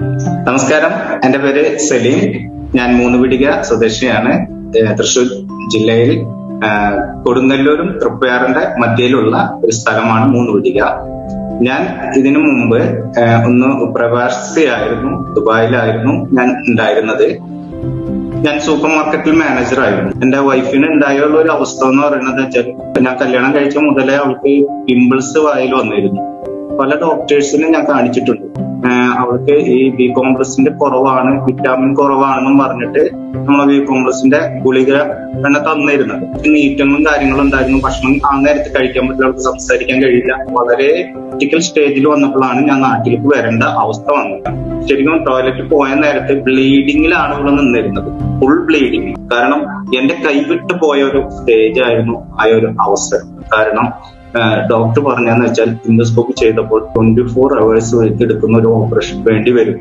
നമസ്കാരം. എന്റെ പേര് സലീം. ഞാൻ മൂന്നുപിടിക സ്വദേശിയാണ് തൃശൂർ ജില്ലയിൽ കൊടുങ്ങല്ലൂരും തൃപ്പയാറിന്റെ മധ്യയിലുള്ള ഒരു സ്ഥലമാണ് മൂന്നുപിടിക. ഞാൻ ഇതിനു മുമ്പ് ഒന്ന് പ്രവാസിയായിരുന്നു ദുബായിലായിരുന്നു ഞാൻ ഉണ്ടായിരുന്നത്. ഞാൻ സൂപ്പർ മാർക്കറ്റിൽ മാനേജർ ആയിരുന്നു. എന്റെ വൈഫിന് ഉണ്ടായുള്ള ഒരു അവസ്ഥ എന്ന് പറയുന്നത് ഞാൻ കല്യാണം കഴിച്ച മുതലേ അവൾക്ക് പിമ്പിൾസ് വായിൽ വന്നിരുന്നു. പല ഡോക്ടേഴ്സിനെ ഞാൻ കാണിച്ചിട്ടുണ്ട്. അവൾക്ക് ഈ ബി കോംപ്ലക്സിന്റെ കുറവാണ് വിറ്റാമിൻ കുറവാണെന്നും പറഞ്ഞിട്ട് നമ്മൾ ബി കോംപ്ലക്സിന്റെ ഗുളിക തന്നെ തന്നിരുന്നത്. നീറ്റങ്ങളും കാര്യങ്ങളും ഉണ്ടായിരുന്നു ഭക്ഷണം ആ നേരത്തെ കഴിക്കാൻ പറ്റില്ല അവൾക്ക് സംസാരിക്കാൻ കഴിയില്ല. വളരെ ക്രിട്ടിക്കൽ സ്റ്റേജിൽ വന്നപ്പോഴാണ് ഞാൻ നാട്ടിലേക്ക് വരേണ്ട അവസ്ഥ വന്നത്. ശരിക്കും ടോയ്ലറ്റിൽ പോയ നേരത്ത് ബ്ലീഡിങ്ങിലാണ് ഇവിടെ നിന്നിരുന്നത്. ഫുൾ ബ്ലീഡിങ് കാരണം എന്റെ കൈവിട്ട് പോയ ഒരു സ്റ്റേജ് ആയിരുന്നു ആ ഒരു അവസരം. കാരണം ഡോക്ടർ പറഞ്ഞാന്ന് വെച്ചാൽ ഇൻഡോസ്കോപ്പി ചെയ്തപ്പോൾ ട്വന്റി ഫോർ അവേഴ്സ് എടുക്കുന്ന ഒരു ഓപ്പറേഷൻ വേണ്ടി വരും.